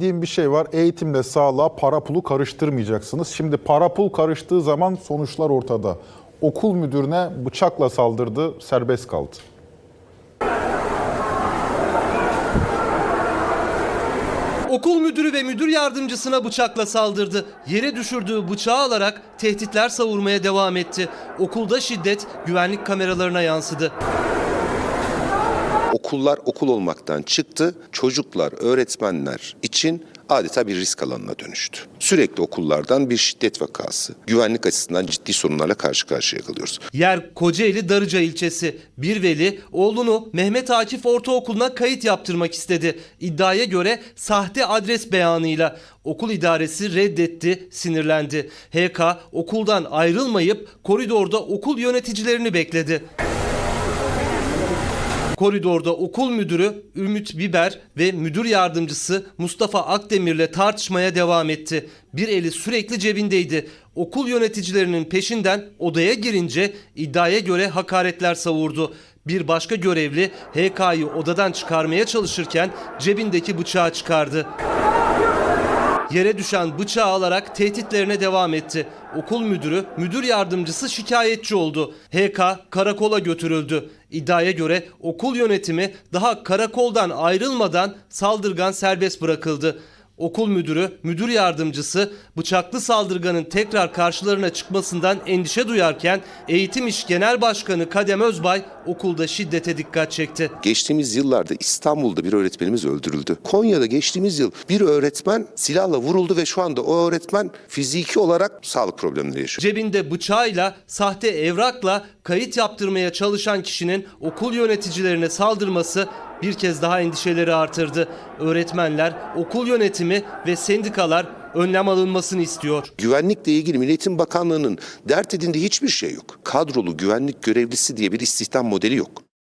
Dediğim bir şey var. Eğitimle sağlığa para pulu karıştırmayacaksınız. Şimdi para pul karıştığı zaman sonuçlar ortada. Okul müdürüne bıçakla saldırdı, serbest kaldı. Okul müdürü ve müdür yardımcısına bıçakla saldırdı. Yere düşürdüğü bıçağı alarak tehditler savurmaya devam etti. Okulda şiddet güvenlik kameralarına yansıdı. Okullar okul olmaktan çıktı. Çocuklar, öğretmenler için adeta bir risk alanına dönüştü. Sürekli okullardan bir şiddet vakası. Güvenlik açısından ciddi sorunlarla karşı karşıya kalıyoruz. Yer Kocaeli Darıca ilçesi. Bir veli oğlunu Mehmet Akif Ortaokulu'na kayıt yaptırmak istedi. İddiaya göre sahte adres beyanıyla okul idaresi reddetti, sinirlendi. HK okuldan ayrılmayıp koridorda okul yöneticilerini bekledi. Koridorda okul müdürü Ümit Biber ve müdür yardımcısı Mustafa Akdemir'le tartışmaya devam etti. Bir eli sürekli cebindeydi. Okul yöneticilerinin peşinden odaya girince iddiaya göre hakaretler savurdu. Bir başka görevli HK'yı odadan çıkarmaya çalışırken cebindeki bıçağı çıkardı. Yere düşen bıçağı alarak tehditlerine devam etti. Okul müdürü, müdür yardımcısı şikayetçi oldu. HK karakola götürüldü. İddiaya göre okul yönetimi daha karakoldan ayrılmadan saldırgan serbest bırakıldı. Okul müdürü, müdür yardımcısı bıçaklı saldırganın tekrar karşılarına çıkmasından endişe duyarken Eğitim İş Genel Başkanı Kadem Özbay okulda şiddete dikkat çekti. Geçtiğimiz yıllarda İstanbul'da bir öğretmenimiz öldürüldü. Konya'da geçtiğimiz yıl bir öğretmen silahla vuruldu ve şu anda o öğretmen fiziki olarak sağlık problemleri yaşıyor. Cebinde bıçağıyla, sahte evrakla kayıt yaptırmaya çalışan kişinin okul yöneticilerine saldırması bir kez daha endişeleri artırdı. Öğretmenler, okul yönetimi ve sendikalar önlem alınmasını istiyor. Güvenlikle ilgili Milli Eğitim Bakanlığı'nın dert edindiği hiçbir şey yok. Kadrolu güvenlik görevlisi diye bir istihdam modeli yok.